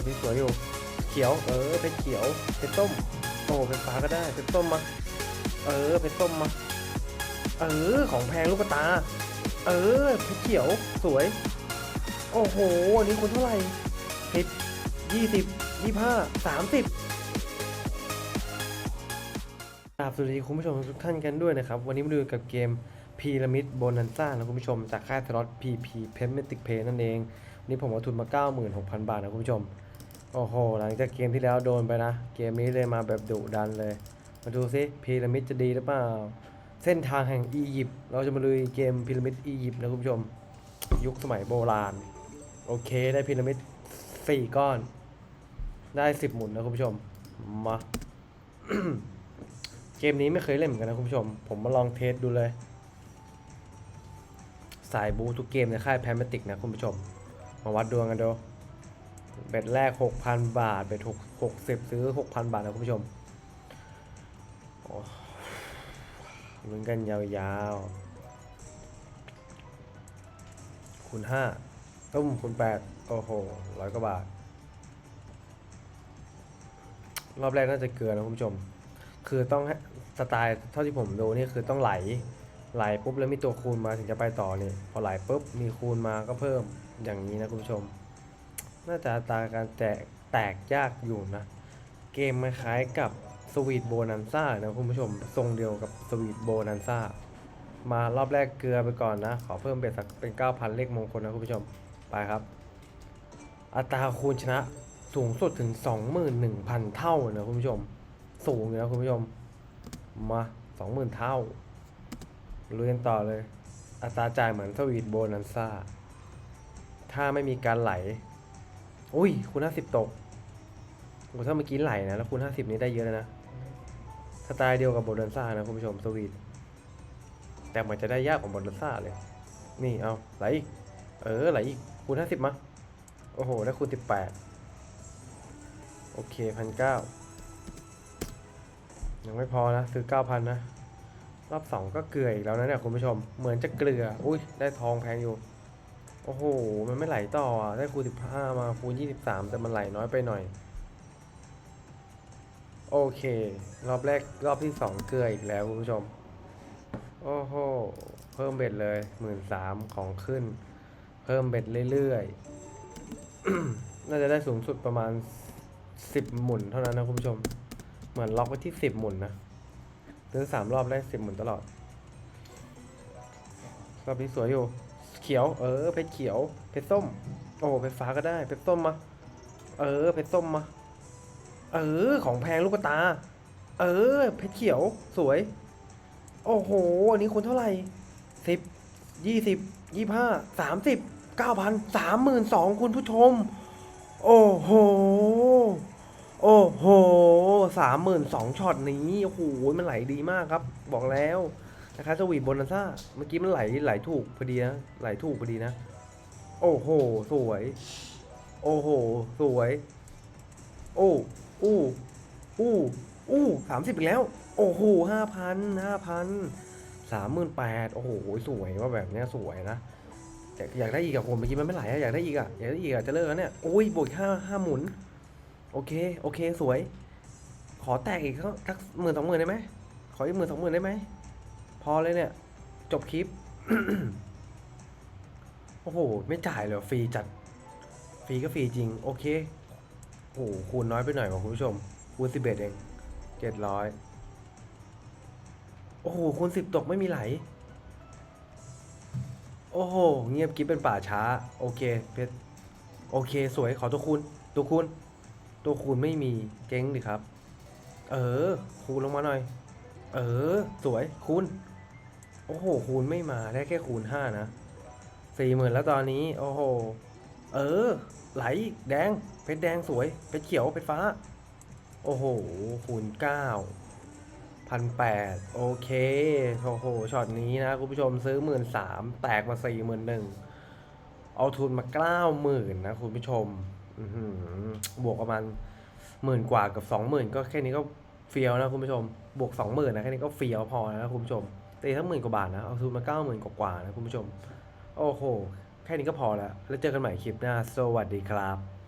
อบนี้สวยอยู่เขียว เออเป็นเขียวเป็นส้มโอ้เป็นฟ้าก็ได้เป็นส้มมาเออเป็นส้มมาเออของแพงลูกตา เออเป็นเขียวสวย โอ้โหอันนี้คุณเท่าไหร่สิบยี่สิบยี่ห้าสามสิบกราบสวัสดีคุณผู้ชมทุกท่านกันด้วยนะครับ วันนี้มาดูกับเกมพีระมิดโบนันซ่านะคุณผู้ชมจากค่ายสล็อต PP p e m e t i c Pay นั่นเองวันนี้ผมเอาทุนมา 96,000 บาทนะคุณผู้ชม โอ้โห หลังจากเกมที่แล้วโดนไปนะ เกมนี้เลยมาแบบดุดันเลย มาดูซิพีระมิดจะดีหรือเปล่า เส้นทางแห่งอียิปต์ เราจะมาลุยเกมพีระมิดอียิปต์นะคุณผู้ชม ยุคสมัยโบราณ โอเคได้พีระมิดสี่ก้อน ได้สิบหมุนนะคุณผู้ชม มา เกมนี้ไม่เคยเล่นเหมือนกันนะคุณผู้ชม ผมมาลองเทสดูเลย สายบูทุกเกมในค่ายแพมติกนะคุณผู้ชม มาวัดดวงกันดู เบ็ดแรก 6,000 บาท เบ็ด6 60ซื้อ 6,000 บาทนะคุณผู้ชมโอ้ลุ้นกันยาวๆ คูณ5ตุ้มคูณ8โอ้โหร้อยกว่าบาท รอบแรกน่าจะเกลือนะคุณผู้ชม คือต้องสไตล์เท่าที่ผมดูนี่คือต้องไหล ไหลปุ๊บแล้วมีตัวคูณมาถึงจะไปต่อนี่ พอไหลปุ๊บมีคูณมาก็เพิ่มอย่างนี้นะคุณผู้ชม น่าจะอัตราการแตกแตกยากอยู่นะ เกมคล้ายกับสวีทโบนันซ่านะคุณผู้ชมทรงเดียวกับสวีทโบนันซ่ามารอบแรกเกลือไปก่อนนะ ขอเพิ่มเบ็ดสักเป็น 9,000 เลขมงคลนะคุณผู้ชมไปครับ อัตราคูณชนะสูงสุดถึง 21,000 เท่านะคุณผู้ชม สูงอยู่นะคุณผู้ชม มา 20,000 เท่าลุยกันต่อเลย อัตราจ่ายเหมือนสวีทโบนันซ่าถ้าไม่มีการไหล อุ้ยคูณ50ตกโอ้ถ้าเมื่อกี้ไหลนะ แล้วคูณ50นี้ได้เยอะเลยนะ สไตล์เดียวกับโบนันซ่านะคุณผู้ชมสวีทแต่มันจะได้ยากกว่าโบนันซ่าเลย นี่เอาไหลอีกเออไหลอีกคูณ50มา โอ้โหได้คูณ18โอเคพันเก้ายังไม่พอนะซื้อ9,000นนะ รอบสองก็เกลืออีกแล้วนะเนี่ยคุณผู้ชม เหมือนจะเกลือ อุ้ยได้ทองแพงอยู่ อ้โห มันไม่ไหลต่อได้คูณ15มาคูณ23แต่มันไหลน้อยไปหน่อย โอเค รอบแรกรอบที่สองเกลืออีกแล้วคุณผู้ชม โอ้โห เพิ่มเบ็ดเลยหมื่นสามของขึ้น เพิ่มเบ็ดเรื่อยๆ น่าจะได้สูงสุดประมาณสิบหมุนเท่านั้นนะคุณผู้ชม เหมือนล็อกไว้ที่สิบหมุนนะซื้อสามรอบได้สิบหมุนตลอดรอบนี้สวยอยู่ เขียว เออ เพชรเขียว เพชรส้ม โอ้ เพชรฟ้าก็ได้ เพชรส้มมา เออ เพชรส้มมา เออ ของแพงลูกตา เออ เพชรเขียว สวย โอ้โห อันนี้คุณเท่าไหร่สิบ ยี่สิบ ยี่ห้า สามสิบ เก้าพัน สามหมื่นสองคุณผู้ชม โอ้โห โอ้โห สามหมื่นสองช็อตนี้ โอ้โห มันไหลดีมากครับ บอกแล้ว นะครับสวีทโบนันซ่าเมื่อกี้มันไหลไหลถูกพอดีนะไหลถูกพอดีนะ โอ้โห สวย โอ้โห สวย โอ้ อู้ อู้ อู้สามสิบอีกแล้ว โอ้โหห้าพันห้าพันสามหมื่นแปดโอ้โห สวยว่าแบบเนี้ยสวยนะ อยากอยากได้อีกอะผมเมื่อกี้มันไม่ไหลอะอยากได้อีกอะอยากได้อีกอะจะเลิกแล้วเนี่ยโอ้ยบวกห้าห้าหมุน โอเค โอเค สวย ขอแตกอีกสักสักหมื่นสองหมื่นได้ไหมขออีกหมื่นสองหมื่นได้ไหม พอเลยเนี่ย จบคลิป โอ้โห ไม่จ่ายเลยเหรอฟรีจัด ฟรีก็ฟรีจริง โอเค โอ้โห คูณน้อยไปหน่อยว่ะคุณผู้ชม คูณสิบเอ็ดเองเจ็ดร้อยโอ้โห คูณสิบตกไม่มีไหล โอ้โห เงียบกิ๊บเป็นป่าช้า โอเค เพชร โอเค สวย ขอตัวคูณ ตัวคูณ ตัวคูณไม่มี เจ๊งดิครับ เออ คูณลงมาหน่อย เออ สวย คูณ โอ้โห คูณไม่มาได้แค่คูณห้านะสี่หมื่นแล้วตอนนี้ โอ้โห เออ ไหลแดง เพชรแดงสวย เพชรเขียว เพชรฟ้า โอ้โห คูณเก้าพันแปดโอเค โอ้โห ช็อตนี้นะคุณผู้ชมซื้อหมื่นสามแตกมาสี่หมื่นหนึ่งเอาทุนมาเก้าหมื่นนะคุณผู้ชมบวกประมาณหมื่นกว่ากับสองหมื่นก็แค่นี้ก็เฟียวนะคุณผู้ชม บวกสองหมื่นนะแค่นี้ก็เฟียวพอนะคุณผู้ชม ตีทั้งหมื่นกว่าบาทนะเอาทุนมาเก้าหมื่นกว่าๆนะคุณผู้ชม โอ้โห แค่นี้ก็พอแล้ว แล้วเจอกันใหม่คลิปหน้า สวัสดีครับ